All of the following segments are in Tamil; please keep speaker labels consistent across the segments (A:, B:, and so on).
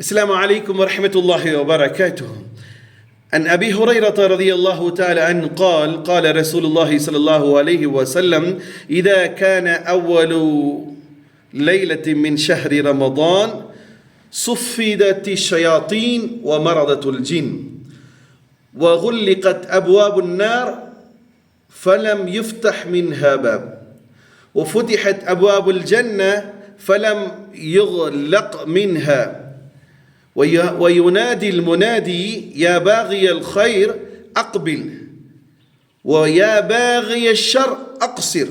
A: السلام عليكم ورحمة الله وبركاته. عن أبي هريرة رضي الله تعالى عنه قال قال رسول الله صلى الله عليه وسلم إذا كان أول ليلة من شهر رمضان صفدت الشياطين ومرضت الجن وغلقت أبواب النار فلم يفتح منها باب وفتحت أبواب الجنة فلم يغلق منها وينادي المنادي يا باغي الخير أقبل ويا باغي الشر أقصر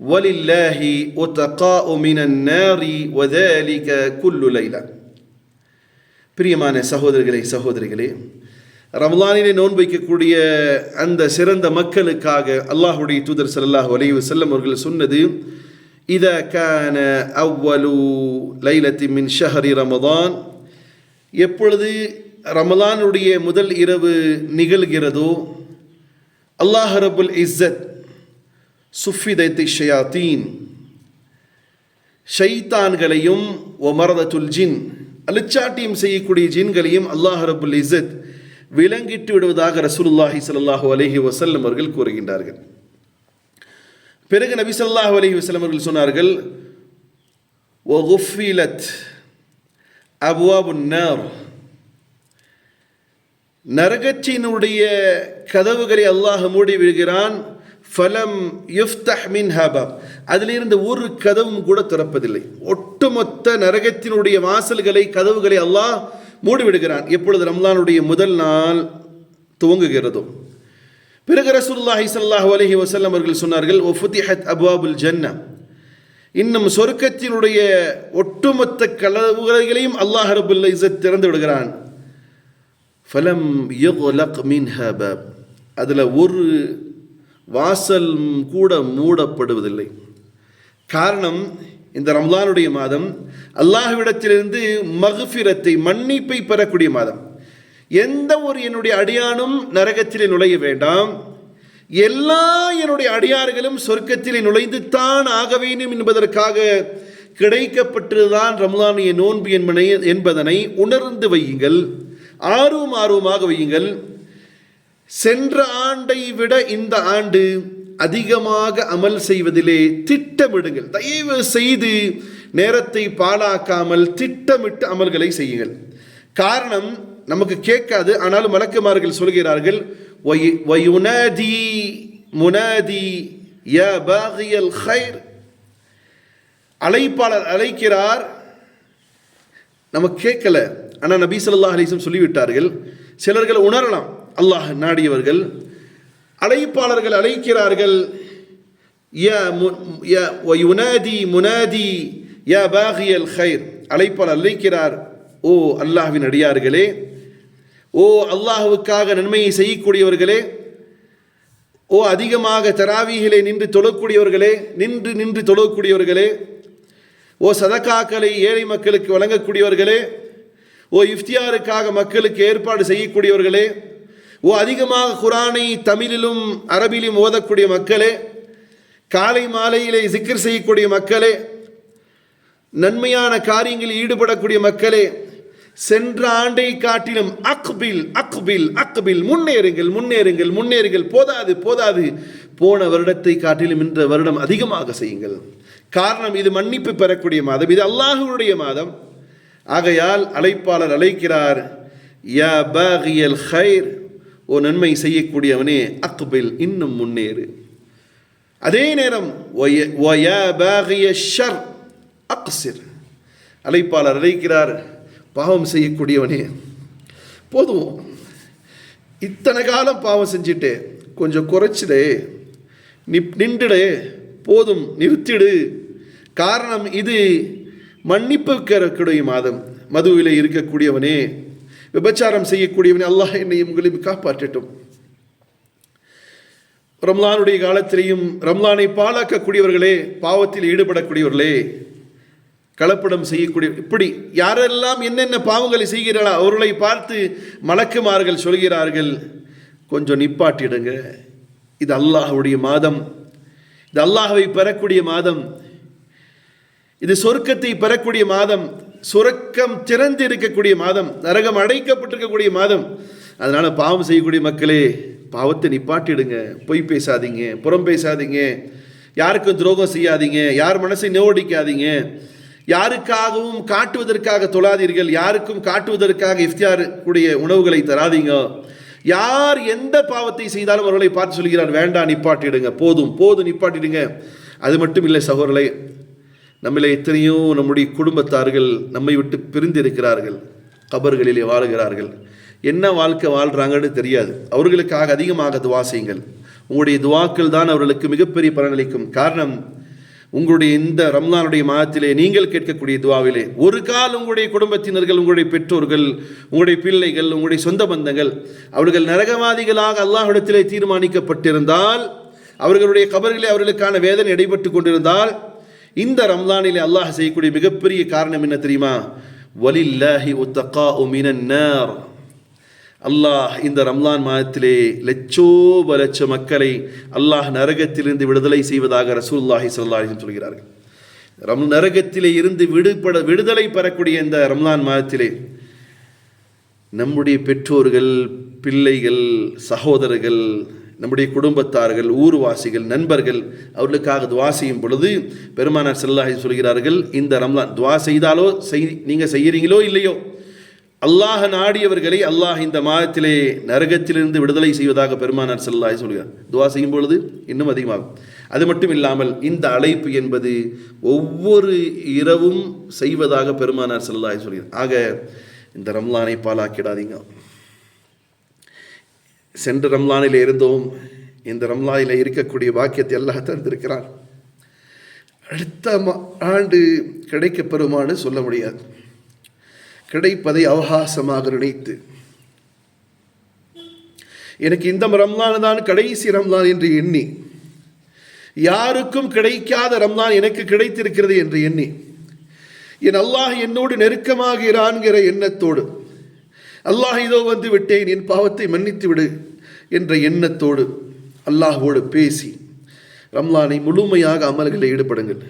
A: ولله أتقاء من النار وذلك كل ليلة பிரியமான சகோதரர்களே சகோதரிகளே ரமலானிலே நோன்பு வைக்கக்கூடிய அந்த சிறந்த மக்களுக்காக அல்லாஹுடைய தூதர் ஸல்லல்லாஹு அலைஹி வஸல்லம் அவர்கள் சொன்னது இதா கான அவ்வலு லைலத்தி மின் ஷஹரி ரமதான் எப்பொழுது ரமலானுடைய முதல் இரவு நிகழ்கிறதோ அல்லாஹ் ரபுல் இஸ்ஸத் சுஃபிதைத்தை ஷயாத்தீன். ஷைத்தான்களையும் ஒமரதத்துல் ஜின் அலிச்சாட்டியம் செய்யக்கூடிய ஜின்களையும் அல்லாஹ் ரபுல் இசத் விலங்கிட்டு விடுவதாக ரசூலுல்லாஹி சல்லாஹு அலஹி வசல்லம் அவர்கள் கூறுகின்றார்கள். பிறகு நபி சொல்லாஹு அலஹி வசல்லம் அவர்கள் சொன்னார்கள் ஒஃபிலத் அபுவாபு நார். நரகத்தினுடைய கதவுகளை அல்லாஹ் மூடி விடுகிறான். ஃபலம் யுஃப்தஹ் மின் ஹபாப். அதிலிருந்து ஒரு கதவும் கூட திறப்பதில்லை. ஒட்டுமொத்த நரகத்தினுடைய வாசல்களை கதவுகளை அல்லாஹ் மூடிவிடுகிறான் எப்பொழுது ரம்லானுடைய முதல் நாள் துவங்குகிறதோ. பிறகு ரசூல்லாஹி சல்லாஹ் அலஹி வசல்லம் அவர்கள் சொன்னார்கள் ஒஃபுத்திஹத் அபுவாபுல் ஜன்னா இன்னும் சொர்க்கத்தினுடைய ஒட்டுமொத்த கலவுகளையும் அல்லாஹ் ரபுல் இஸ்ஸத் திறந்து விடுகிறான். ஃபலம் மீன் மின்ஹா அதில் ஒரு வாசல் கூட மூடப்படுவதில்லை. காரணம் இந்த ரம்லானுடைய மாதம் அல்லாஹ்விடத்திலிருந்து மகுஃபிரத்தை மன்னிப்பை பெறக்கூடிய மாதம். எந்த ஒரு என்னுடைய அடியானும் நரகத்திலே நுழைய வேண்டாம். எல்லா என்னுடைய அடியார்களும் சொர்க்கத்திலே நுழைந்துத்தான் ஆக வேண்டும் என்பதற்காக கிடைக்கப்பட்டதுதான் ரம்லானிய நோன்பு என்பனை என்பதனை உணர்ந்து வையுங்கள். ஆர்வம் ஆர்வமாக வையுங்கள். சென்ற ஆண்டை விட இந்த ஆண்டு அதிகமாக அமல் செய்வதிலே திட்டமிடுங்கள். தயவு செய்து நேரத்தை பாழாக்காமல் திட்டமிட்டு அமல்களை செய்யுங்கள். காரணம் நமக்கு கேட்காது ஆனாலும் மலக்குமார்கள் சொல்கிறார்கள் "வயு- வயுனாதி முனாதி பாகியல் ஹைர் அழைப்பாளர் அழைக்கிறார். நம்ம கேட்கல. ஆனால் நபி அல்லாஹ் அலிசம் சொல்லிவிட்டார்கள் சிலர்கள் உணரலாம் அல்லாஹ் நாடியவர்கள். அழைப்பாளர்கள் அழைக்கிறார்கள் யா முனாதி யா பாகியல் ஹைர் அழைப்பாளர் அழைக்கிறார் ஓ அல்லாஹ்வின் அடியார்களே ஓ அல்லாஹுவுக்காக நன்மையை செய்யக்கூடியவர்களே ஓ அதிகமாக தராவிகளை நின்று தொழக்கூடியவர்களே நின்று நின்று தொழக்கூடியவர்களே ஓ சதக்காக்களை ஏழை மக்களுக்கு வழங்கக்கூடியவர்களே ஓ இஃப்தியாருக்காக மக்களுக்கு ஏற்பாடு செய்யக்கூடியவர்களே ஓ அதிகமாக குரானை தமிழிலும் அரபிலும் ஓதக்கூடிய மக்களே காலை மாலையிலே சிக்கர் செய்யக்கூடிய மக்களே நன்மையான காரியங்களில் ஈடுபடக்கூடிய மக்களே சென்ற ஆண்டை காட்டிலும் அக்பில் அக்பில் அக்பில் முன்னேறுங்கள் முன்னேறுங்கள் முன்னேறுங்கள். போதாது போதாது. போன வருடத்தை காட்டிலும் இந்த வருடம் அதிகமாக செய்யுங்கள். காரணம் இது மன்னிப்பு பெறக்கூடிய மாதம். இது அல்லாஹுடைய மாதம். ஆகையால் அழைப்பாளர் அழைக்கிறார் யா பாகியல் ஹைர் ஓ நன்மை செய்யக்கூடியவனே அக்பில் இன்னும் முன்னேறு. அதே நேரம் ஷர் அக்சிர். அழைப்பாளர் அழைக்கிறார் பாவம் செய்யக்கூடியவனே. போதும். இத்தனை காலம் பாவம் செஞ்சுட்டு கொஞ்சம் குறைச்சிடு. நிப் நின்றுடு. போதும் நிறுத்திடு. காரணம் இது மன்னிப்புக்கக்கூடிய மாதம். மதுவில் இருக்கக்கூடியவனே விபச்சாரம் செய்யக்கூடியவனே அல்லாஹ் என்னை உங்களையும் காப்பாற்றட்டும். ரம்லானுடைய காலத்திலேயும் ரம்லானை பாழாக்கக்கூடியவர்களே பாவத்தில் ஈடுபடக்கூடியவர்களே கலப்படம் செய்யக்கூடிய இப்படி யாரெல்லாம் என்னென்ன பாவங்களை செய்கிறார்களோ அவர்களை பார்த்து மலக்குமார்கள் சொல்கிறார்கள் கொஞ்சம் நிப்பாட்டிடுங்க. இது அல்லாஹுடைய மாதம். இது அல்லாஹவை பெறக்கூடிய மாதம். இது சொர்க்கத்தை பெறக்கூடிய மாதம். சுரக்கம் திறந்து இருக்கக்கூடிய மாதம். நரகம் அடைக்கப்பட்டிருக்கக்கூடிய மாதம். அதனால் பாவம் செய்யக்கூடிய மக்களே பாவத்தை நிப்பாட்டிடுங்க. பொய் பேசாதீங்க புறம் பேசாதீங்க. யாருக்கும் துரோகம் செய்யாதீங்க. யார் மனசை நோடிக்காதீங்க யாருக்காகவும் காட்டுவதற்காக தொழாதீர்கள் யாருக்கும் காட்டுவதற்காக இஃப்தியார் கூடிய உணவுகளை தராதீங்க. யார் எந்த பாவத்தை செய்தாலும் அவர்களை பார்த்து சொல்கிறார் வேண்டாம் நிப்பாட்டிடுங்க போதும் போதும் நிப்பாட்டிடுங்க. அது மட்டும் இல்லை சகோதரர்களே நம்மளை எத்தனையோ நம்முடைய குடும்பத்தார்கள் நம்மை விட்டு பிரிந்து இருக்கிறார்கள் கபர்களிலே வாழுகிறார்கள். என்ன வாழ்க்கை வாழ்கிறாங்கன்னு தெரியாது. அவர்களுக்காக அதிகமாக துவா செய்யுங்கள். உங்களுடைய துவாக்கள் தான் அவர்களுக்கு மிகப்பெரிய பலனளிக்கும் காரணம் உங்களுடைய இந்த ரம்லானுடைய மாதத்திலே நீங்கள் கேட்கக்கூடிய துவாவிலே ஒரு கால் உங்களுடைய குடும்பத்தினர்கள் உங்களுடைய பெற்றோர்கள் உங்களுடைய பிள்ளைகள் உங்களுடைய சொந்த பந்தங்கள் அவர்கள் நரகவாதிகளாக அல்லாஹிடத்திலே தீர்மானிக்கப்பட்டிருந்தால் அவர்களுடைய கபர்களே அவர்களுக்கான வேதனை இடைபட்டு கொண்டிருந்தால் இந்த ரம்லானிலே அல்லாஹ் செய்யக்கூடிய மிகப்பெரிய காரணம் என்ன தெரியுமா? வலில்லாஹி உத்தகா மினன் அல்லாஹ் இந்த ரம்லான் மாதத்திலே லட்சோப லட்ச மக்களை அல்லாஹ் நரகத்திலிருந்து விடுதலை செய்வதாக ரசூல்லாஹி ஸல்லல்லாஹு சொல்கிறார்கள். ரம் நரகத்திலே இருந்து விடுபட விடுதலை பெறக்கூடிய இந்த ரம்லான் மாதத்திலே நம்முடைய பெற்றோர்கள் பிள்ளைகள் சகோதரர்கள் நம்முடைய குடும்பத்தார்கள் ஊர்வாசிகள் நண்பர்கள் அவர்களுக்காக துவா செய்யும் பொழுது பெருமானார் செல்லாஹி சொல்கிறார்கள் இந்த ரம்லான் துவா செய்தாலோ செய் நீங்கள் செய்கிறீங்களோ இல்லையோ? அல்லாஹ நாடியவர்களை அல்லாஹ் இந்த மாதத்திலே நரகத்திலிருந்து விடுதலை செய்வதாக பெருமானார் செல்லாய் சொல்கிறார். துவா செய்யும் பொழுது இன்னும் அதிகமாகும். அது மட்டும் இல்லாமல் இந்த அழைப்பு என்பது ஒவ்வொரு இரவும் செய்வதாக பெருமானார் செல்லாய் சொல்கிறார். ஆக இந்த ரம்லானை பாலாக்கிடாதீங்க சென்ற ரம்லானில் இருந்தோம். இந்த ரம்லானில் இருக்கக்கூடிய பாக்கியத்தை எல்லாம் தந்திருக்கிறார் அடுத்த ஆண்டு கிடைக்கப்பெறுமான்னு சொல்ல முடியாது. கிடைப்பதை அவகாசமாக நினைத்து. எனக்கு இந்த ரம்லான் தான் கடைசி ரம்லான் என்று எண்ணி. யாருக்கும் கிடைக்காத ரம்லான் எனக்கு கிடைத்திருக்கிறது என்று எண்ணி. என் அல்லாஹ் என்னோடு நெருக்கமாகிறான்கிற எண்ணத்தோடு. அல்லாஹ் இதோ வந்து விட்டேன் என் பாவத்தை மன்னித்து விடு என்ற எண்ணத்தோடு அல்லாஹோடு பேசி ரம்லானை முழுமையாக அமல்களில் ஈடுபடுங்கள்.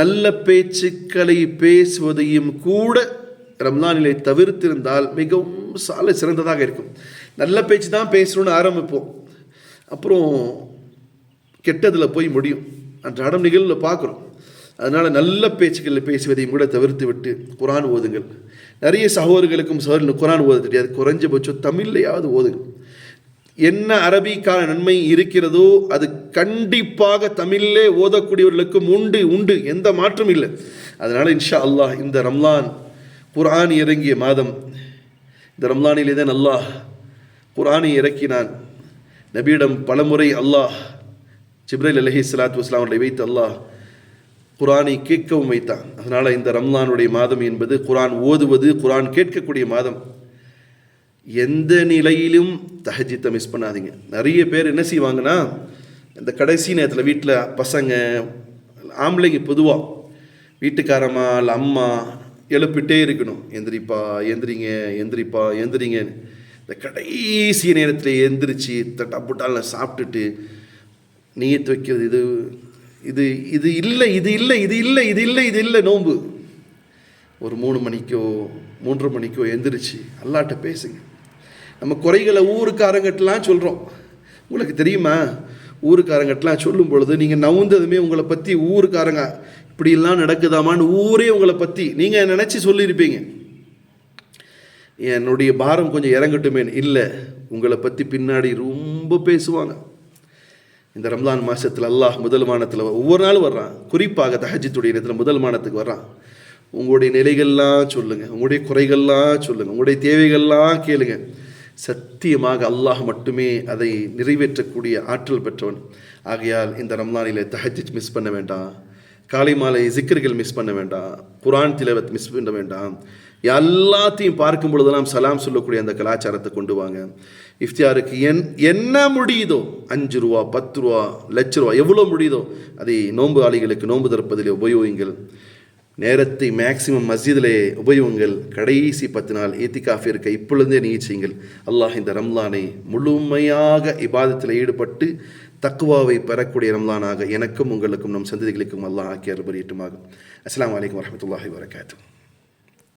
A: நல்ல பேச்சுக்களை பேசுவதையும் கூட ரம்லானிலே தவிர்த்திருந்தால் மிகவும் சால சிறந்ததாக இருக்கும். நல்ல பேச்சு தான் பேசணும்னு ஆரம்பிப்போம். அப்புறம் கெட்டதில் போய் முடியும். அன்றாடம் நிகழ்வில் பார்க்குறோம். அதனால் நல்ல பேச்சுக்களில் பேசுவதையும் கூட தவிர்த்து விட்டு குரான் ஓதுங்கள். நிறைய சகோதரர்களுக்கும் சகோதரர்களும் குரான் ஓத தெரியாது. குறைஞ்சபட்சம் தமிழ்லையாவது ஓதுங்க என்ன அரபிக்கான நன்மை இருக்கிறதோ அது கண்டிப்பாக தமிழிலே ஓதக்கூடியவர்களுக்கும் உண்டு உண்டு. எந்த மாற்றம் இல்லை. அதனால் இன்ஷா அல்லாஹ் இந்த ரம்லான் குர்ஆன் இறங்கிய மாதம் இந்த ரம்லானிலே தான் அல்லாஹ் குர்ஆனை இறக்கினான். நபியிடம் பலமுறை அல்லாஹ் ஜிப்ரைல் அலஹி சலாத்து வஸ்லாம் அவர்களை வைத்து அல்லாஹ் குரானை கேட்கவும் வைத்தான். அதனால் இந்த ரம்லானுடைய மாதம் என்பது குரான் ஓதுவது குரான் கேட்கக்கூடிய மாதம். எந்த நிலையிலும் தஹஜித்தை மிஸ் பண்ணாதீங்க. நிறைய பேர் என்ன செய்வாங்கன்னா இந்த கடைசி நேரத்தில் வீட்டில் பசங்க ஆம்பளைங்க பொதுவாக வீட்டுக்காரம்மா இல்லை அம்மா எழுப்பிட்டே இருக்கணும். எந்திரிப்பா எந்திரிங்க எந்திரிப்பா எந்திரிங்க. இந்த கடைசி நேரத்தில் எந்திரிச்சு தட்டாப்புட்டால சாப்பிட்டுட்டு நீயத்து வைக்கிறது இது இது இது இல்லை இது இல்லை இது இல்லை இது இல்லை இது இல்லை நோன்பு. ஒரு மூணு மணிக்கோ மூன்று மணிக்கோ எந்திரிச்சு அல்லாட்ட பேசுங்க. நம்ம குறைகளை ஊருக்காரங்கட்டெலாம் சொல்கிறோம் உங்களுக்கு தெரியுமா? ஊருக்காரங்கட்டெலாம் சொல்லும் பொழுது நீங்கள் நவுந்ததுமே உங்களை பற்றி ஊருக்காரங்க இப்படிலாம் நடக்குதாமான்னு ஊரே உங்களை பற்றி நீங்கள் நினச்சி சொல்லியிருப்பீங்க. என்னுடைய பாரம் கொஞ்சம் இறங்கட்டுமே. இல்லை உங்களை பற்றி பின்னாடி ரொம்ப பேசுவாங்க. இந்த ரம்லான் மாதத்தில் அல்லாஹ் முதல் மானத்தில் ஒவ்வொரு நாளும் வர்றான். குறிப்பாக தஹஜித்துடைய நேரத்தில் முதல் மானத்துக்கு வர்றான். உங்களுடைய நிலைகள்லாம் சொல்லுங்கள் உங்களுடைய குறைகள்லாம் சொல்லுங்கள் உங்களுடைய தேவைகள்லாம் கேளுங்க. சத்தியமாக அல்லாஹ் மட்டுமே அதை நிறைவேற்றக்கூடிய ஆற்றல் பெற்றவன். ஆகையால் இந்த ரம்லானில் தஹஜித் மிஸ் பண்ண வேண்டாம். காலை மாலை சிக்கர்கள் மிஸ் பண்ண வேண்டாம். குரான் திலவத் மிஸ் பண்ண வேண்டாம். எல்லாத்தையும் பார்க்கும் பொழுதெல்லாம் சலாம் சொல்லக்கூடிய அந்த கலாச்சாரத்தை கொண்டு வாங்க. இஃப்தியாருக்கு என் என்ன முடியுதோ? அஞ்சு ரூபா பத்து ரூபா லட்ச ரூபா எவ்வளோ முடியுதோ? அதை நோன்பு ஆளிகளுக்கு நோன்பு திறப்பதிலே உபயோகிங்கள் நேரத்தை மேக்சிமம் மஸ்ஜிதிலே உபயோகங்கள் கடைசி பத்து நாள் ஏத்திகாஃபி இருக்க இப்பொழுதே நீச்சுங்கள் அல்லாஹ் இந்த ரம்லானை முழுமையாக இபாதத்தில் ஈடுபட்டு தக்குவாவை பெறக்கூடிய ரம்லானாக எனக்கும் உங்களுக்கும் நம் சந்ததிகளுக்கும் அல்லாஹ் ஆக்கிய அருபரியட்டுமாகும் அஸ்லாம் வலைக்கம் வரமத்துல்லாஹி வரகாத்தூ